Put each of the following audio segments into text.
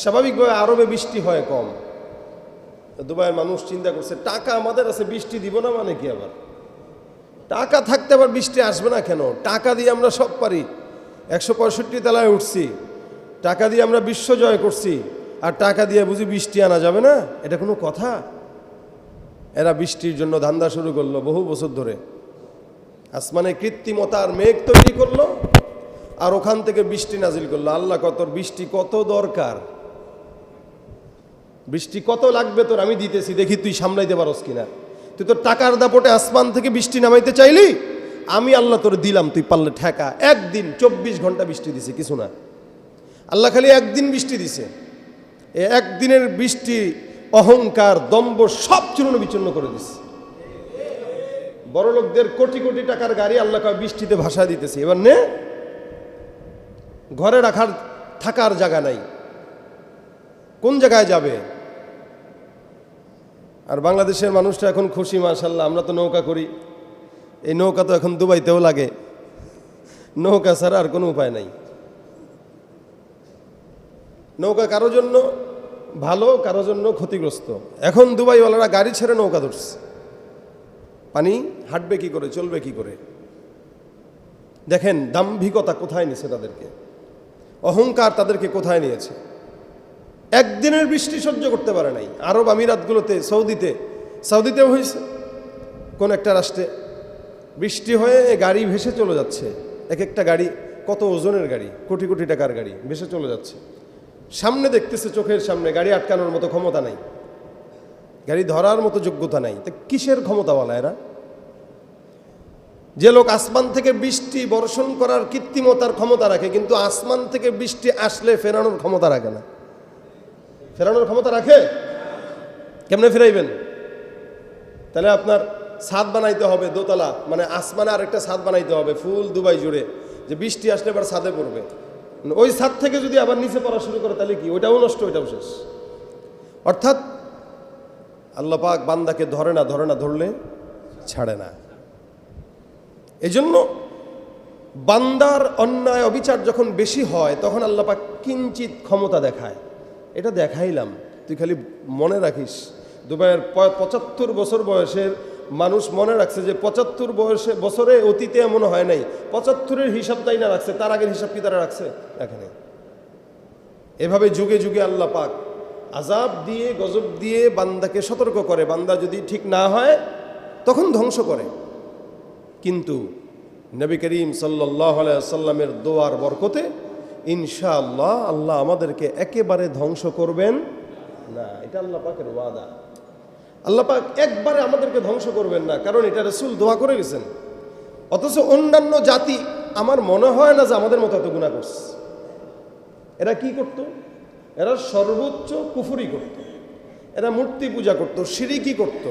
স্বাভাবিকভাবে আরবে বৃষ্টি হয় কম। দুবাইয়ের মানুষ চিন্তা করছে, টাকা আমাদের আছে, বৃষ্টি দিব না মানে কি আবার? টাকা থাকতে আবার বৃষ্টি আসবে না কেন? টাকা দিয়ে আমরা সব পারি। একশো পঁয়ষট্টি তলায় উঠছি, টাকা দিয়ে আমরা বিশ্ব জয় করছি, আর টাকা দিয়ে বুঝি বৃষ্টি আনা যাবে না? এটা কোনো কথা? এরা বৃষ্টির জন্য ধান্দা শুরু করল বহু বছর ধরে। আসমানে কৃত্রিমতার মেঘ তৈরি করল, আর ওখান থেকে বৃষ্টি নাজিল করল। আল্লাহ কত বৃষ্টি, কত দরকার। বৃষ্টি কত লাগবে তোর? আমি দিতেছি, দেখি তুই সামলাইতে পারস কিনা। তুই তোর টাকার দাপটে আসমান থেকে বৃষ্টি নামাইতে চাইলি? আমি আল্লাহ তোর দিলাম, তুই পারলে ঠেকা। একদিন চব্বিশ ঘণ্টা বৃষ্টি দিছে, কিছু না। আল্লাহ খালি একদিন বৃষ্টি দিছে। এ একদিনের বৃষ্টি, অহংকার দম্ব সব চূর্ণ বিচূর্ণ করে দিছে। বড় লোকদের কোটি কোটি টাকার গাড়ি আল্লাহ বৃষ্টিতে ভাষা দিতেছে। এবার নে, ঘরে রাখার থাকার জায়গা নাই। কোন জায়গায় যাবে? আর বাংলাদেশের মানুষটা এখন খুশি মাশাল্লাহ আমরা তো নৌকা করি। এই নৌকা তো এখন দুবাইতেও লাগে। নৌকা ছাড়া আর কোনো উপায় নাই। নৌকা কারও জন্য ভালো, কারও জন্য ক্ষতিগ্রস্ত। এখন দুবাইওয়ালারা গাড়ি ছেড়ে নৌকা ধরছে। পানি হাঁটবে কি করে, চলবে কি করে? দেখেন, দাম্ভিকতা কোথায় নিয়েছে তাদেরকে? অহংকার তাদেরকে কোথায় নিয়েছে? একদিনের বৃষ্টি সহ্য করতে পারে নাই। আরব আমিরাতগুলোতে, সৌদিতে। সৌদিতেও হয়েছে। কোন একটা রাষ্ট্রে বৃষ্টি হয়ে গাড়ি ভেসে চলে যাচ্ছে। এক একটা গাড়ি কত ওজনের গাড়ি? কোটি কোটি টাকার গাড়ি ভেসে চলে যাচ্ছে। সামনে দেখতেছে চোখের সামনে, গাড়ি আটকানোর মতো ক্ষমতা নাই। গাড়ি ধরার মতো যোগ্যতা নাই। তা কিসের ক্ষমতাওয়ালা এরা? যে লোক আসমান থেকে বৃষ্টি বর্ষণ করার কৃত্রিমতার ক্ষমতা রাখে, কিন্তু আসমান থেকে বৃষ্টি আসলে ফেরানোর ক্ষমতা রাখে না। ফেরানোর ক্ষমতা রাখে? কেমনে ফেরাইবেন? তাহলে আপনার ছাদ বানাইতে হবে দোতলা মানে আসমানে আরেকটা ছাদ বানাইতে হবে, ফুল দুবাই জুড়ে, যে বৃষ্টি আসলে এবার ছাদে পড়বে। ওই ছাদ থেকে যদি আবার নিচে পড়া শুরু করে, তাহলে কি? ওইটাও নষ্ট, ওইটাও শেষ। অর্থাৎ আল্লাহ পাক বান্দাকে ধরে না ধরে না, ধরলে ছাড়ে না। এই জন্য বান্দার অন্যায় অবিচার যখন বেশি হয়, তখন আল্লাপাক কিঞ্চিত ক্ষমতা দেখায়। এটা দেখাইলাম। তুই খালি মনে রাখিস, দুবাইয়ের পঁচাত্তর বছর বয়সের মানুষ মনে রাখছে যে পঁচাত্তর বয়সে, বছরে অতীতে এমন হয় নাই। পঁচাত্তরের হিসাব তাই না রাখছে? তার আগের হিসাব কি তারা রাখছে? এখানে এভাবে যুগে যুগে আল্লাহ পাক আজাব দিয়ে, গজব দিয়ে বান্দাকে সতর্ক করে। বান্দা যদি ঠিক না হয়, তখন ধ্বংস করে। কিন্তু নবী করিম সাল্লাহ সাল্লামের দোয়ার বরকতে ইনশাআল্লাহ আল্লাহ আমাদেরকে একেবারে ধ্বংস করবেন। না, এটা আল্লাহ পাকের ওয়াদা। আল্লাহ পাক একবারে আমাদেরকে ধ্বংস করবেন না, কারণ এটা রসুল দোয়া করে গেছেন। অথচ অন্যান্য জাতি, আমার মনে হয় না যে আমাদের মতো এত গুণা করছে। এরা কি করত? এরা সর্বোচ্চ কুফুরি করত। এরা মূর্তি পূজা করত, সিঁড়ি সিরিকি করত?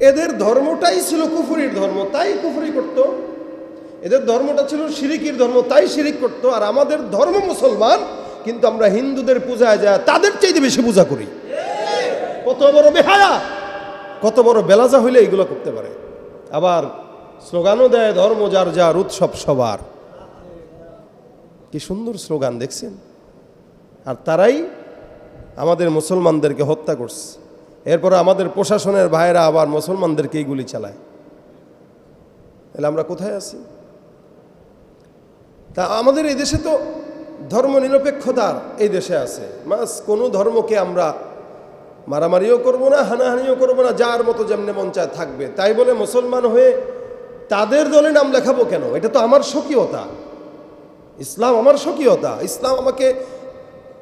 এদের ধর্মটাই ছিল কুফুরির ধর্ম, তাই কুফুরি করত। এদের ধর্মটা ছিল সিরিকির ধর্ম, তাই শিরিক করতো। আর আমাদের ধর্ম মুসলমান, কিন্তু আমরা হিন্দুদের পূজায় যায়, তাদের চাইতে বেশি পূজা করি। কত বড় বেহায়া! কত বড় বেলাজা হইলে এগুলো করতে পারে। আবার স্লোগানও দেয়, ধর্ম যার যার, উৎসব সবার। কি সুন্দর স্লোগান, দেখছেন? আর তারাই আমাদের মুসলমানদেরকে হত্যা করছে। এরপরে আমাদের প্রশাসনের ভাইরা আবার মুসলমানদেরকে এইগুলি চালায়। তাহলে আমরা কোথায় আছি? তা আমাদের এই দেশে তো ধর্ম নিরপেক্ষতার এই দেশে আছে। মাস কোনো ধর্মকে আমরা মারামারিও করব না, হানাহানিও করব না, যার মতো যেমনি মন চায় থাকবে। তাই বলে মুসলমান হয়ে তাদের দলে নাম লেখাবো কেন? এটা তো আমার স্বকীয়তা। ইসলাম আমার স্বকীয়তা। ইসলাম আমাকে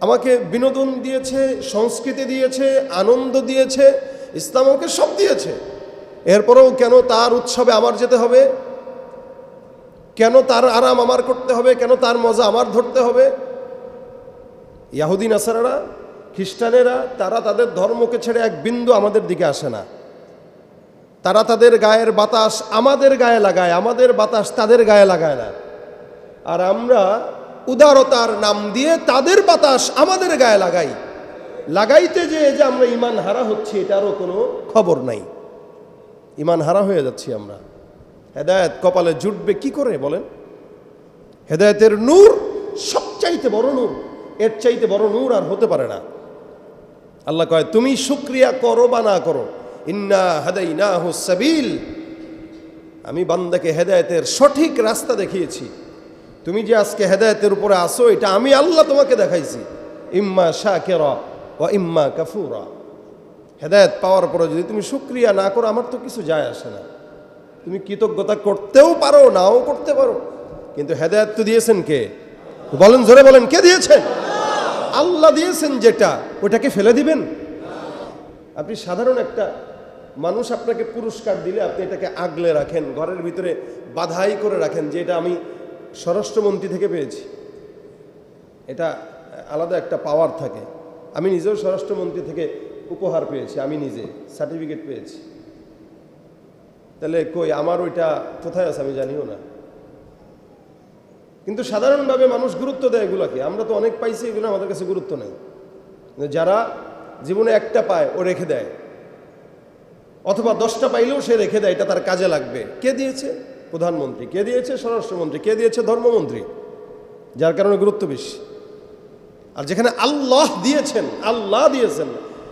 আমাকে বিনোদন দিয়েছে, সংস্কৃতি দিয়েছে, আনন্দ দিয়েছে, ইসলাম আমাকে সব দিয়েছে। এরপরেও কেন তার উৎসবে আমার যেতে হবে? কেন তার আরাম আমার করতে হবে? কেন তার মজা আমার ধরতে হবে? ইয়াহুদিন আসারারা খ্রিস্টানেরা, তারা তাদের ধর্মকে ছেড়ে এক বিন্দু আমাদের দিকে আসে না। তারা তাদের গায়ের বাতাস আমাদের গায়ে লাগায়, আমাদের বাতাস তাদের গায়ে লাগায় না। আর আমরা উদারতার নাম দিয়ে তাদের বাতাস আমাদের গায়ে লাগাই। লাগাইতে যে যে আমরা ইমান হারা হচ্ছি, এটারও কোনো খবর নাই। ইমান হারা হয়ে যাচ্ছি আমরা। হেদায়েত কপালে জুটবে কি করে বলেন? হেদায়েতের নূর সবচাইতে বড় নূর, এর চাইতে বড় নূর আর হতে পারে না। আল্লাহ কয়, তুমি শুক্রিয়া করো বা না করো? ইন্না হাদাই না সাবিল। আমি বান্দাকে হেদায়েতের সঠিক রাস্তা দেখিয়েছি। তুমি যে আজকে হেদায়েতের উপরে আসো, এটা আমি আল্লাহ তোমাকে দেখাইছি। ইম্মা শাকেরা ও ইম্মা কাফুরা। হেদায়েত পাওয়ার পরে যদি তুমি শুক্রিয়া না করো, আমার তো কিছু যায় আসে না। তুমি কৃতজ্ঞতা করতেও পারো, নাও করতে পারো। কিন্তু হেদায়েত তো দিয়েছেন কে? বলেন, জোরে বলেন, কে দিয়েছেন? আল্লাহ দিয়েছেন যেটা, ওটাকে ফেলে দিবেন? আপনি সাধারণ একটা মানুষ আপনাকে পুরস্কার দিলে আপনি এটাকে আগলে রাখেন, ঘরের ভিতরে বাধাই করে রাখেন, যে এটা আমি স্বরাষ্ট্রমন্ত্রী থেকে পেয়েছি। এটা আলাদা একটা পাওয়ার থাকে। আমি নিজেও স্বরাষ্ট্রমন্ত্রী থেকে উপহার পেয়েছি, আমি নিজে সার্টিফিকেট পেয়েছি। তাহলে কই, আমার ওইটা কোথায় আছে আমি জানিও না। কিন্তু সাধারণভাবে মানুষ গুরুত্ব দেয় এগুলাকে। আমরা তো অনেক পাইছি, এগুলো আমাদের কাছে গুরুত্ব নেই। যারা জীবনে একটা পায়, ও রেখে দেয়। অথবা দশটা পাইলেও সে রেখে দেয়, এটা তার কাজে লাগবে। কে দিয়েছে? প্রধানমন্ত্রী। কে দিয়েছে? স্বরাষ্ট্রমন্ত্রী। কে দিয়েছে? ধর্মমন্ত্রী। যার কারণে গুরুত্ব বেশি। আর যেখানে আল্লাহ দিয়েছেন আল্লাহ দিয়েছেন,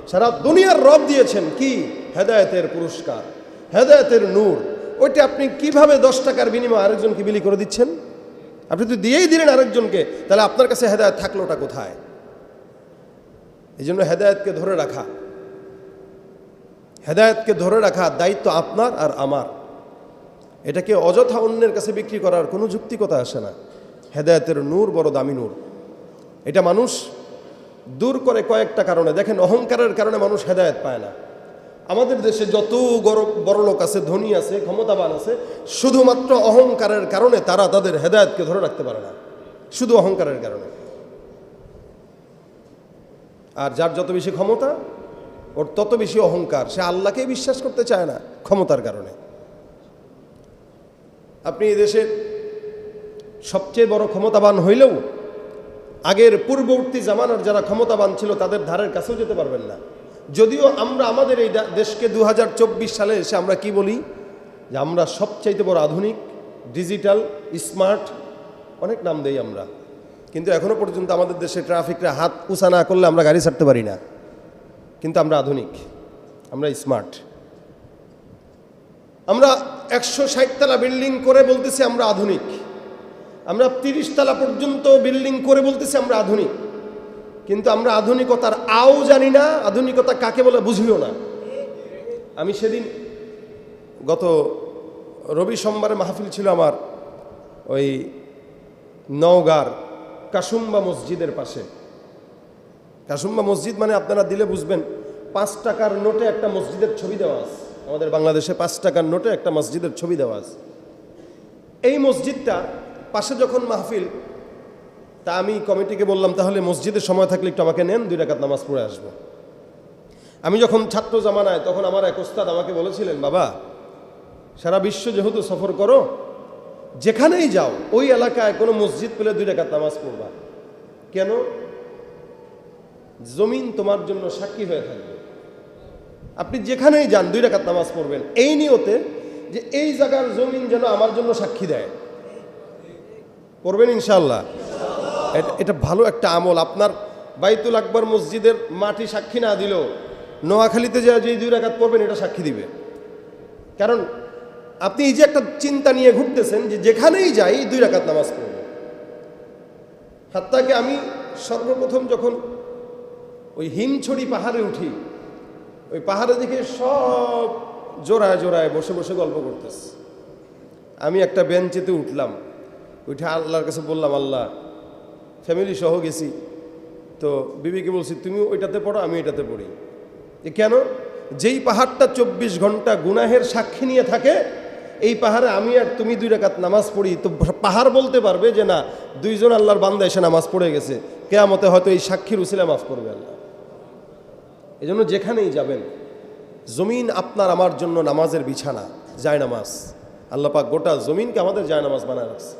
সারা দুনিয়ার রব দিয়েছেন, কি? হেদায়েতের পুরস্কার। হেদায়েতের নূর, ওইটা আপনি কীভাবে দশ টাকার বিনিময়ে আরেকজনকে বিলি করে দিচ্ছেন? আপনি তো দিয়েই দিলেন আরেকজনকে, তাহলে আপনার কাছে হেদায়ত থাকল ওটা কোথায়? এই জন্য হেদায়েতকে ধরে রাখা। হেদায়েতকে ধরে রাখা দায়িত্ব আপনার আর আমার। এটাকে অযথা অন্যের কাছে বিক্রি করার কোনো যুক্তিকতা আসে না। হেদায়েতের নূর বড় দামি নূর। এটা মানুষ দূর করে কয়েকটা কারণে। দেখেন, অহংকারের কারণে মানুষ হেদায়ত পায় না। আমাদের দেশে যত বড় বড় লোক আছে, ধনী আছে, ক্ষমতাবান আছে, শুধুমাত্র অহংকারের কারণে তারা তাদের হেদায়েতকে ধরে রাখতে পারে না। শুধু অহংকারের কারণে। আর যার যত বেশি ক্ষমতা, ওর তত বেশি অহংকার। সে আল্লাহকেই বিশ্বাস করতে চায় না ক্ষমতার কারণে। আপনি দেশে সবচেয়ে বড় ক্ষমতাবান হইলেও, আগের পূর্ববর্তী জামানার যারা ক্ষমতাবান ছিল, তাদের ধারের কাছেও যেতে পারবেন না। যদিও আমরা আমাদের এই দেশকে দু হাজার চব্বিশ সালে এসে আমরা কি বলি? যে আমরা সবচাইতে বড় আধুনিক, ডিজিটাল, স্মার্ট, অনেক নাম দেই আমরা। কিন্তু এখনও পর্যন্ত আমাদের দেশে ট্রাফিকরা হাত উঁচা না করলে আমরা গাড়ি ছাড়তে পারি না। কিন্তু আমরা আধুনিক, আমরা স্মার্ট। আমরা একশো ষাটতলা বিল্ডিং করে বলতেছি আমরা আধুনিক। আমরা তিরিশতলা পর্যন্ত বিল্ডিং করে বলতেছি আমরা আধুনিক। কিন্তু আমরা আধুনিকতার আও জানি না, আধুনিকতা কাকে বলে বুঝিও না। আমি সেদিন গত রবি সোমবারে মাহফিল ছিল আমার ওই নওগাঁর কাসুম্বা মসজিদের পাশে। কাসুম্বা মসজিদ মানে আপনারা দিলে বুঝবেন, পাঁচ টাকার নোটে একটা মসজিদের ছবি দেওয়া আছে। আমাদের বাংলাদেশে পাঁচ টাকার নোটে একটা মসজিদের ছবি দেওয়া আছে। এই মসজিদটা পাশে যখন মাহফিল তা আমি কমিটিকে বললাম, তাহলে মসজিদের সময় থাকলে একটু আমাকে নেন, দুই রাকাত নামাজ পড়ে আসব। আমি যখন ছাত্র জামানায়, তখন আমার এক ওস্তাদ আমাকে বলেছিলেন, বাবা, সারা বিশ্ব যেহেতু সফর করো, যেখানেই যাও, ওই এলাকায় কোনো মসজিদ পেলে দুই রাকাত নামাজ পড়বা। কেন? জমিন তোমার জন্য সাক্ষী হয়ে থাকবে। আপনি যেখানেই যান, দুই রাকাত নামাজ পড়বেন। এই নিয়তে যে এই জায়গার জমিন যেন আমার জন্য সাক্ষী দেয়। পড়বেন ইনশাল্লাহ এটা- ভালো একটা আমল। আপনার বাইতুল আকবর মসজিদের মাটি সাক্ষী না দিলেও নোয়াখালীতে যা যে দুই রাকাত পড়বেন, এটা সাক্ষী দিবে। কারণ আপনি এই যে একটা চিন্তা নিয়ে ঘুরতেছেন যে যেখানেই যাই দুই রাকাত নামাজ পড়ব। হাত্তাকে আমি সর্বপ্রথম যখন ওই হিমছড়ি পাহাড়ে উঠি, ওই পাহাড়ে দেখে সব জোড়ায় জোড়ায় বসে বসে গল্প করতেছে। আমি একটা বেঞ্চেতে উঠলাম, উঠে আল্লাহর কাছে বললাম, আল্লাহ ফ্যামিলি সহ গেছি। তো বিবিকে বলছি, তুমি ওইটাতে পড়ো, আমি এটাতে পড়ি। এ কেন? যেই পাহাড়টা চব্বিশ ঘণ্টা গুনাহের সাক্ষী নিয়ে থাকে, এই পাহাড়ে আমি আর তুমি দুই রাকাত নামাজ পড়ি। তো পাহাড় বলতে পারবে যে, না, দুইজন আল্লাহর বান্দা এসে নামাজ পড়ে গেছে। কেয়ামতে হয়তো এই সাক্ষীর উসিলা মাফ করবে আল্লাহ। এই জন্য যেখানেই যাবেন, জমিন আপনার আমার জন্য নামাজের বিছানা যায় নামাজ আল্লাহ পাক গোটা জমিনকে আমাদের যায় নামাজ বানায় রাখছে।